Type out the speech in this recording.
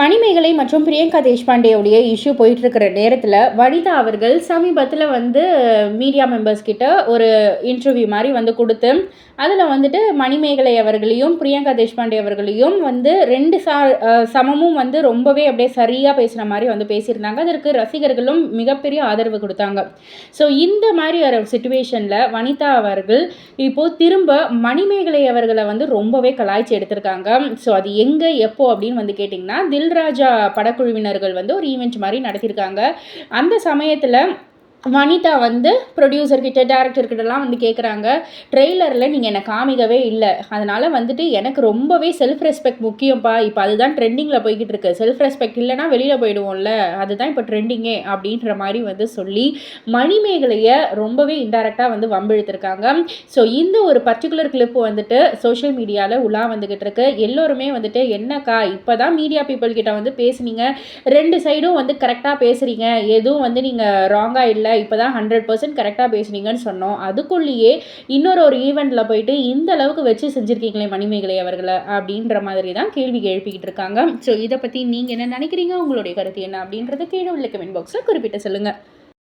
மணிமேகலை மற்றும் பிரியங்கா தேஷ்பாண்டேவுடைய இஷ்யூ போயிட்டுருக்கிற நேரத்தில் வனிதா அவர்கள் சமீபத்தில் வந்து மீடியா மெம்பர்ஸ் கிட்ட ஒரு இன்டர்வியூ மாதிரி வந்து கொடுத்து அதில் வந்துட்டு மணிமேகலை அவர்களையும் பிரியங்கா தேஷ்பாண்டே அவர்களையும் வந்து ரெண்டு சா சமமும் வந்து ரொம்பவே அப்படியே சரியாக பேசுகிற மாதிரி வந்து பேசியிருந்தாங்க. அதற்கு ரசிகர்களும் மிகப்பெரிய ஆதரவு கொடுத்தாங்க. ஸோ இந்த மாதிரி ஒரு சுச்சுவேஷனில் வனிதா அவர்கள் இப்போது திரும்ப மணிமேகலை அவர்களை வந்து ரொம்பவே கலாய்ச்சி எடுத்திருக்காங்க. ஸோ அது எங்கே எப்போ அப்படின்னு வந்து கேட்டிங்கன்னா தில் தில்ராஜா படக்குழுவினர்கள் வந்து ஒரு ஈவெண்ட் மாதிரி நடத்தியிருக்காங்க. அந்த சமயத்தில் வனிதா வந்து ப்ரொடியூசர்கிட்ட டேரக்டர்கிட்டலாம் வந்து கேட்குறாங்க ட்ரெய்லரில் நீங்கள் என்னை காமிக்கவே இல்லை. அதனால் வந்துட்டு எனக்கு ரொம்பவே செல்ஃப் ரெஸ்பெக்ட் முக்கியம்ப்பா இப்போ அதுதான் ட்ரெண்டிங்கில் போய்கிட்டு இருக்கு செல்ஃப் ரெஸ்பெக்ட் இல்லைனா வெளியில் போயிடுவோம்ல. அதுதான் இப்போ ட்ரெண்டிங்கே அப்படின்ற மாதிரி வந்து சொல்லி மணிமேகலையை ரொம்பவே இன்டெரக்டாக வந்து வம்பிழுத்திருக்காங்க. ஸோ இந்த ஒரு பர்டிகுலர் கிளிப்பு வந்துட்டு சோஷியல் மீடியாவில் உலா வந்துக்கிட்டு இருக்கு எல்லோருமே வந்துட்டு என்னக்கா இப்போ தான் மீடியா பீப்புள் கிட்ட வந்து பேசுனீங்க. ரெண்டு சைடும் வந்து கரெக்டாக பேசுகிறீங்க எதுவும் வந்து நீங்கள் ராங்காக இல்லை. இப்போ தான் ஹண்ட்ரட் பர்சன்ட் கரெக்டாக பேசுனீங்கன்னு சொன்னோம். அதுக்குள்ளேயே இன்னொரு ஒரு ஈவெண்ட்டில் போயிட்டு இந்த அளவுக்கு வச்சு செஞ்சுருக்கீங்களே மணிமேகலை அவர்களை அப்படின்ற மாதிரி தான் கேள்வி எழுப்பிக்கிட்டு இருக்காங்க. ஸோ இதை பற்றி நீங்கள் என்ன நினைக்கிறீங்க? உங்களுடைய கருத்து என்ன அப்படின்றத கீழே உள்ள கமெண்ட் பாக்ஸில் குறிப்பிட்டு சொல்லுங்கள்